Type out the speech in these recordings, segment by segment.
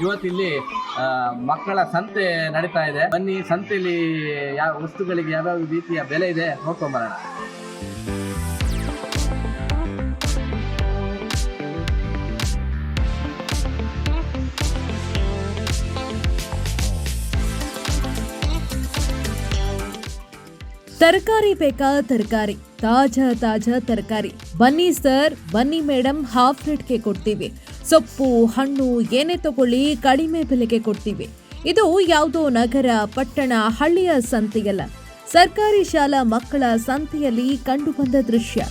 ಇವತ್ತಿಲ್ಲಿ ಮಕ್ಕಳ ಸಂತೆ ನಡೀತಾ ಇದೆ. ಬನ್ನಿ ಸಂತೆಯಲ್ಲಿ ಯಾವ ವಸ್ತುಗಳಿಗೆ ಯಾವ್ಯಾವ ರೀತಿಯ ಬೆಲೆ ಇದೆ ನೋಡ್ಕೊಂಬರೋಣ. ತರಕಾರಿ ಬೇಕಾ ತರಕಾರಿ? ತಾಜಾ ತಾಜಾ ತರಕಾರಿ. ಬನ್ನಿ ಸರ್, ಬನ್ನಿ ಮೇಡಮ್ ಹಾಫ್ ರೇಟ್ಗೆ ಕೊಡ್ತೀವಿ. ಸೊಪ್ಪು, ಹಣ್ಣು, ಏನೇ ತಗೊಳ್ಳಿ ಕಡಿಮೆ ಬೆಲೆಗೆ ಕೊಡ್ತೀವಿ. ಇದು ಯಾವುದೋ ನಗರ, ಪಟ್ಟಣ, ಹಳ್ಳಿಯ ಸಂತೆಯಲ್ಲ. ಸರ್ಕಾರಿ ಶಾಲಾ ಮಕ್ಕಳ ಸಂತೆಯಲ್ಲಿ ಕಂಡುಬಂದ ದೃಶ್ಯ.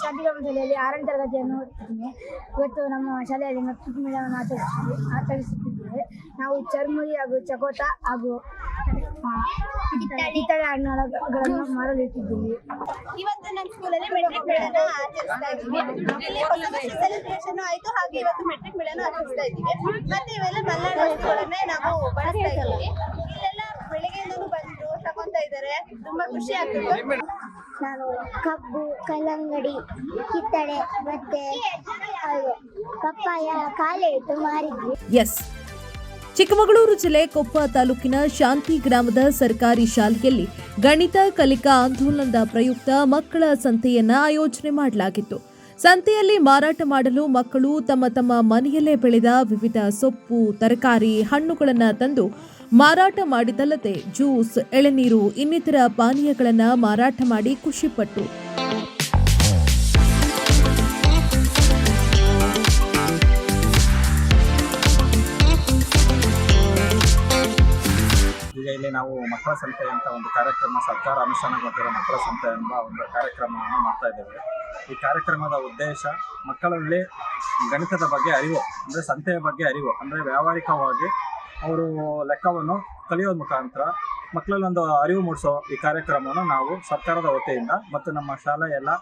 ಶಾಂತಿಗ್ರಾಮ ಶಾಲೆಯಲ್ಲಿ ಆರನೇ ತರಗತಿಯನ್ನು ಓದುತ್ತಿದ್ದೇನೆ ಇವತ್ತು ನಮ್ಮ ಶಾಲೆಯಲ್ಲಿ ಮಕ್ಕಳ ಮೇಳವನ್ನು ಆಚರಿಸಿ ಆಚರಿಸುತ್ತಿದ್ದೇವೆ. ನಾವು ಚರ್ಮುರಿ ಹಾಗೂ ಚಕೋತ ಹಾಗೂ ಕಿತ್ತಳೆ ಹಣ್ಣುಗಳನ್ನು ಮಾರಲು ಇಟ್ಟಿದ್ದೀವಿ ಇವತ್ತು ನಮ್ಮ ಸ್ಕೂಲಲ್ಲಿ ಮೆಟ್ರಿಕ್ ಮೇಳನ ಆಚರಿಸ್ತಾ ಇದ್ದೀವಿ. ಆಯ್ತು, ಹಾಗೆ ಇವತ್ತು ಮೆಟ್ರಿಕ್ ಮೇಳನ ಆಚರಿಸ್ತಾ ಇದ್ದೀವಿ. ಮತ್ತೆ ಇವೆಲ್ಲ ನಾವು ಬಳಸ್ತಾ ಇದ್ದೀವಿ. ಇಲ್ಲೆಲ್ಲ ಬೆಳಿಗ್ಗೆ ಬಂದು ತಗೊಂತ ಇದ್ದಾರೆ. ತುಂಬಾ ಖುಷಿ ಆಗ್ತದೆ. ನಾನು ಕಬ್ಬು, ಕಲ್ಲಂಗಡಿ, ಕಿತ್ತಳೆ ಮತ್ತೆ ಪಪ್ಪಾಯ ಕಾಲೆ ಇಟ್ಟು ಮಾರಿದ್ವಿ. ಎಸ್. ಚಿಕ್ಕಮಗಳೂರು ಜಿಲ್ಲೆ ಕೊಪ್ಪ ತಾಲೂಕಿನ ಶಾಂತಿ ಗ್ರಾಮದ ಸರ್ಕಾರಿ ಶಾಲೆಯಲ್ಲಿ ಗಣಿತ, ಕಲಿಕಾ ಆಂದೋಲನದ ಪ್ರಯುಕ್ತ ಮಕ್ಕಳ ಸಂತೆಯನ್ನ ಆಯೋಜನೆ ಮಾಡಲಾಗಿತ್ತು. ಸಂತೆಯಲ್ಲಿ ಮಾರಾಟ ಮಾಡಲು ಮಕ್ಕಳು ತಮ್ಮ ತಮ್ಮ ಮನೆಯಲ್ಲೇ ಬೆಳೆದ ವಿವಿಧ ಸೊಪ್ಪು, ತರಕಾರಿ, ಹಣ್ಣುಗಳನ್ನು ತಂದು ಮಾರಾಟ ಮಾಡಿದಲ್ಲದೆ ಜ್ಯೂಸ್, ಎಳೆನೀರು, ಇನ್ನಿತರ ಪಾನೀಯಗಳನ್ನು ಮಾರಾಟ ಮಾಡಿ ಖುಷಿಪಟ್ಟು. ಈಗ ಇಲ್ಲಿ ನಾವು ಮಕ್ಕಳ ಸಂತೆ ಅಂತ ಒಂದು ಕಾರ್ಯಕ್ರಮ, ಸರ್ಕಾರ ಅನುಷ್ಠಾನಗೊಂಡಿರೋ ಮಕ್ಕಳ ಸಂತೆ ಎಂಬ ಒಂದು ಕಾರ್ಯಕ್ರಮವನ್ನು ಮಾಡ್ತಾ ಇದ್ದೇವೆ. ಈ ಕಾರ್ಯಕ್ರಮದ ಉದ್ದೇಶ ಮಕ್ಕಳಲ್ಲಿ ಗಣಿತದ ಬಗ್ಗೆ ಅರಿವು, ಅಂದರೆ ಸಂತೆಯ ಬಗ್ಗೆ ಅರಿವು, ಅಂದರೆ ವ್ಯಾವಹಾರಿಕವಾಗಿ ಅವರು ಲೆಕ್ಕವನ್ನು ಕಲಿಯೋದ ಮುಖಾಂತರ ಮಕ್ಕಳಲ್ಲಿ ಒಂದು ಅರಿವು ಮೂಡಿಸೋ ಈ ಕಾರ್ಯಕ್ರಮವನ್ನು ನಾವು ಸರ್ಕಾರದ ವತಿಯಿಂದ ಮತ್ತು ನಮ್ಮ ಶಾಲೆಯ ಎಲ್ಲ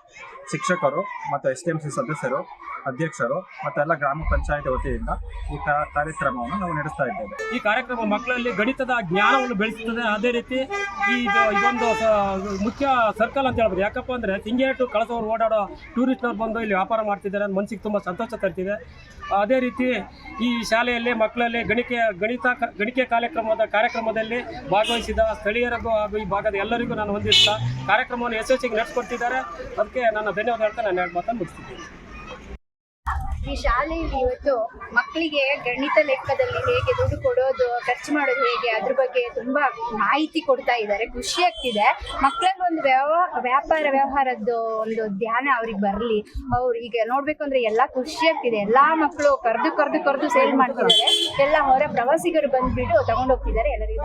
ಶಿಕ್ಷಕರು ಮತ್ತು ಎಸ್ ಡಿ ಎಂ ಸಿ ಸದಸ್ಯರು, ಅಧ್ಯಕ್ಷರು ಮತ್ತು ಎಲ್ಲ ಗ್ರಾಮ ಪಂಚಾಯತ್ ವತಿಯಿಂದ ಈ ಕಾರ್ಯಕ್ರಮವನ್ನು ನಾವು ನಡೆಸ್ತಾ ಇದ್ದೇವೆ. ಈ ಕಾರ್ಯಕ್ರಮ ಮಕ್ಕಳಲ್ಲಿ ಗಣಿತದ ಜ್ಞಾನವನ್ನು ಬೆಳೆಸುತ್ತದೆ. ಅದೇ ರೀತಿ ಈ ಇದು- ಇದೊಂದು ಮುಖ್ಯ ಸರ್ಕಲ್ ಅಂತ ಹೇಳ್ಬೋದು. ಯಾಕಪ್ಪ ಅಂದರೆ ಸಿಂಗೇಟು ಕಳಸವರು ಓಡಾಡೋ ಟೂರಿಸ್ಟ್ನವ್ರು ಬಂದು ಇಲ್ಲಿ ವ್ಯಾಪಾರ ಮಾಡ್ತಿದ್ದಾರೆ ಮನಸ್ಸಿಗೆ ತುಂಬ ಸಂತೋಷ ತರ್ತಿದೆ. ಅದೇ ರೀತಿ ಈ ಶಾಲೆಯಲ್ಲಿ ಮಕ್ಕಳಲ್ಲಿ ಗಣಿಕೆ, ಗಣಿತ ಗಣಿಕೆ ಕಾರ್ಯಕ್ರಮದ ಕಾರ್ಯಕ್ರಮದಲ್ಲಿ ಭಾಗವಹಿಸಿದ ಸ್ಥಳೀಯರಿಗೂ ಹಾಗೂ ಈ ಭಾಗದ ಎಲ್ಲರಿಗೂ ನಾನು ಹೊಂದಿಸ್ತಾ ಕಾರ್ಯಕ್ರಮವನ್ನು ಯಶಸ್ವಿಗೆ ನಡೆಸ್ಕೊಡ್ತಿದ್ದಾರೆ. ಅದಕ್ಕೆ ನನ್ನ ಧನ್ಯವಾದ ಹೇಳ್ತಾ ನಾನು ಎರಡು ಮಾತನ್ನು ಮುಗಿಸ್ತಿದ್ದೀನಿ. ಈ ಶಾಲೆಯಲ್ಲಿ ಇವತ್ತು ಮಕ್ಕಳಿಗೆ ಗಣಿತ ಲೆಕ್ಕದಲ್ಲಿ ಹೇಗೆ ದುಡ್ಡು ಕೊಡೋದು, ಖರ್ಚು ಮಾಡೋದು ಹೇಗೆ, ಅದ್ರ ಬಗ್ಗೆ ತುಂಬಾ ಮಾಹಿತಿ ಕೊಡ್ತಾ ಇದ್ದಾರೆ. ಖುಷಿ ಆಗ್ತಿದೆ. ಮಕ್ಕಳಲ್ಲಿ ಒಂದು ವ್ಯವ, ವ್ಯಾಪಾರ ವ್ಯವಹಾರದ್ದು ಒಂದು ಧ್ಯಾನ ಅವ್ರಿಗೆ ಬರಲಿ. ಅವ್ರು ಈಗ ನೋಡ್ಬೇಕು ಅಂದ್ರೆ ಎಲ್ಲಾ ಖುಷಿ ಆಗ್ತಿದೆ. ಎಲ್ಲಾ ಮಕ್ಕಳು ಕರೆದು ಕರೆದು ಕರೆದು ಸೇಲ್ ಮಾಡ್ತಿದ್ದಾರೆ. ಎಲ್ಲ ಹೊರ ಪ್ರವಾಸಿಗರು ಬಂದ್ಬಿಟ್ಟು ತಗೊಂಡೋಗ್ತಿದ್ದಾರೆ ಎಲ್ಲರಿಗೂ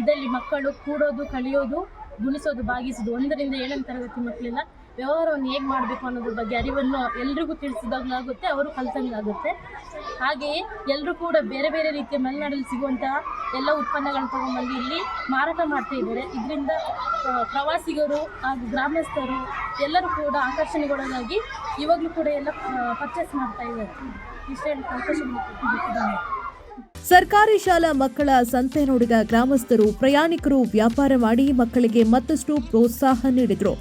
ಇದರಲ್ಲಿ ಮಕ್ಕಳು ಕೂಡೋದು, ಕಲಿಯೋದು, ಗುಣಿಸೋದು, ಭಾಗಿಸೋದು ಒಂದರಿಂದ ಏಳನೇ ತರಗತಿ ಮಕ್ಕಳೆಲ್ಲ ವ್ಯವಹಾರವನ್ನು ಹೇಗೆ ಮಾಡಬೇಕು ಅನ್ನೋದ್ರ ಬಗ್ಗೆ ಅರಿವನ್ನು ಎಲ್ರಿಗೂ ತಿಳಿಸಿದಾಗಲಾಗುತ್ತೆ, ಅವರು ಕಲಿಸಂಗಾಗುತ್ತೆ ಹಾಗೆಯೇ ಎಲ್ಲರೂ ಕೂಡ ಬೇರೆ ಬೇರೆ ರೀತಿಯ ಮಲೆನಾಡಲ್ಲಿ ಸಿಗುವಂತಹ ಎಲ್ಲ ಉತ್ಪನ್ನಗಳನ್ನ ತಗೊಂಡ್ಬಂದು ಇಲ್ಲಿ ಮಾರಾಟ ಮಾಡ್ತಾ ಇದ್ದಾರೆ. ಇದರಿಂದ ಪ್ರವಾಸಿಗರು ಹಾಗೂ ಗ್ರಾಮಸ್ಥರು ಎಲ್ಲರೂ ಕೂಡ ಆಕರ್ಷಣೆಗೊಳಗಾಗಿ ಇವಾಗಲೂ ಕೂಡ ಎಲ್ಲ ಪರ್ಚೇಸ್ ಮಾಡ್ತಾ ಇದ್ದಾರೆ. ಸರ್ಕಾರಿ ಶಾಲಾ ಮಕ್ಕಳ ಸಂತೆ ನೋಡಿದ ಗ್ರಾಮಸ್ಥರು ಪ್ರಯಾಣಿಕರು ವ್ಯಾಪಾರ ಮಾಡಿ ಮಕ್ಕಳಿಗೆ ಮತ್ತಷ್ಟು ಪ್ರೋತ್ಸಾಹ ನೀಡಿದರು.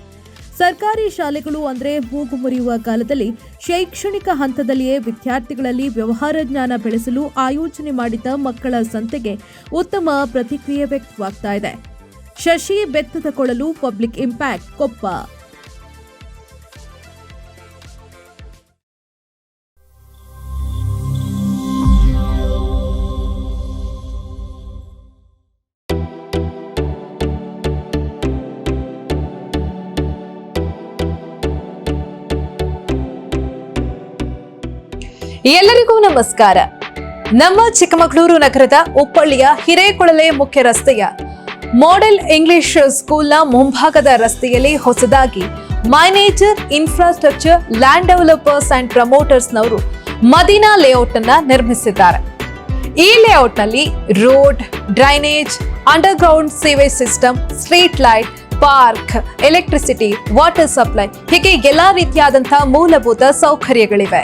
ಸರ್ಕಾರಿ ಶಾಲೆಗಳು ಅಂದರೆ ಮೂಗು ಮುರಿಯುವ ಕಾಲದಲ್ಲಿ ಶೈಕ್ಷಣಿಕ ಹಂತದಲ್ಲಿಯೇ ವಿದ್ಯಾರ್ಥಿಗಳಲ್ಲಿ ವ್ಯವಹಾರ ಜ್ಞಾನ ಬೆಳೆಸಲು ಆಯೋಜನೆ ಮಾಡಿದ್ದ ಮಕ್ಕಳ ಸಂತೆಗೆ ಉತ್ತಮ ಪ್ರತಿಕ್ರಿಯೆ ವ್ಯಕ್ತವಾಗ್ತಾ ಇದೆ. ಶಶಿ ಬೆತ್ತದ ಕೊಳಲು ಪಬ್ಲಿಕ್ ಇಂಪ್ಯಾಕ್ಟ್ ಕೊಪ್ಪ. ಎಲ್ಲರಿಗೂ ನಮಸ್ಕಾರ. ನಮ್ಮ ಚಿಕ್ಕಮಗಳೂರು ನಗರದ ಉಪ್ಪಳ್ಳಿಯ ಹಿರೇಕೊಳಲೆ ಮುಖ್ಯ ರಸ್ತೆಯ ಮಾಡೆಲ್ ಇಂಗ್ಲಿಷ್ ಸ್ಕೂಲ್ನ ಮುಂಭಾಗದ ರಸ್ತೆಯಲ್ಲಿ ಹೊಸದಾಗಿ manager infrastructure land developers and ಪ್ರಮೋಟರ್ಸ್ನವರು Madina layout ಅನ್ನ ನಿರ್ಮಿಸಿದ್ದಾರೆ. ಈ ಲೇಔಟ್ನಲ್ಲಿ road, drainage underground sewage system street light park electricity water supply ಹೀಗೆ ಎಲ್ಲಾ ರೀತಿಯಾದಂತಹ ಮೂಲಭೂತ ಸೌಕರ್ಯಗಳಿವೆ.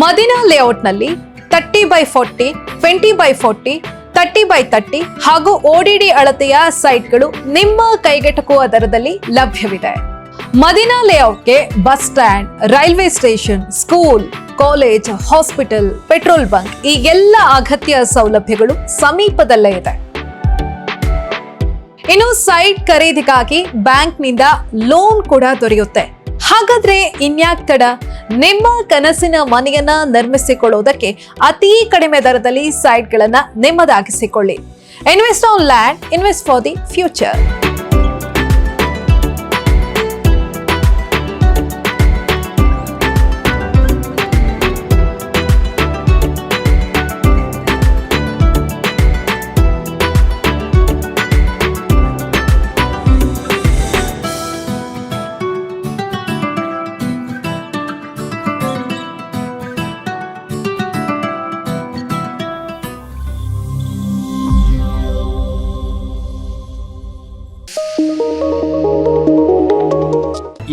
Madina ಲೇಔಟ್ನಲ್ಲಿ thirty by forty, twenty by forty, thirty by thirty ಹಾಗೂ ಓಡಿಡಿ ಅಳತೆಯ ಸೈಟ್ಗಳು ನಿಮ್ಮ ಕೈಗೆಟಕುವ ದರದಲ್ಲಿ ಲಭ್ಯವಿದೆ. Medina ಲೇಔಟ್ಗೆ bus stand, railway station, school, college, hospital, petrol bunk ಈ ಎಲ್ಲ ಅಗತ್ಯ ಸೌಲಭ್ಯಗಳು ಸಮೀಪದಲ್ಲೇ ಇದೆ. ಇನ್ನು ಸೈಟ್ ಖರೀದಿಗಾಗಿ ಬ್ಯಾಂಕ್ನಿಂದ ಲೋನ್ ಕೂಡ ದೊರೆಯುತ್ತೆ. ಹಾಗಾದ್ರೆ ಇನ್ಯಾಕ್ ತಡ? ನಿಮ್ಮ ಕನಸಿನ ಮನೆಯನ್ನ ನಿರ್ಮಿಸಿಕೊಳ್ಳುವುದಕ್ಕೆ ಅತಿ ಕಡಿಮೆ ದರದಲ್ಲಿ ಸೈಟ್ಗಳನ್ನ ನಿಮ್ಮದಾಗಿಸಿಕೊಳ್ಳಿ. Invest on land invest for the future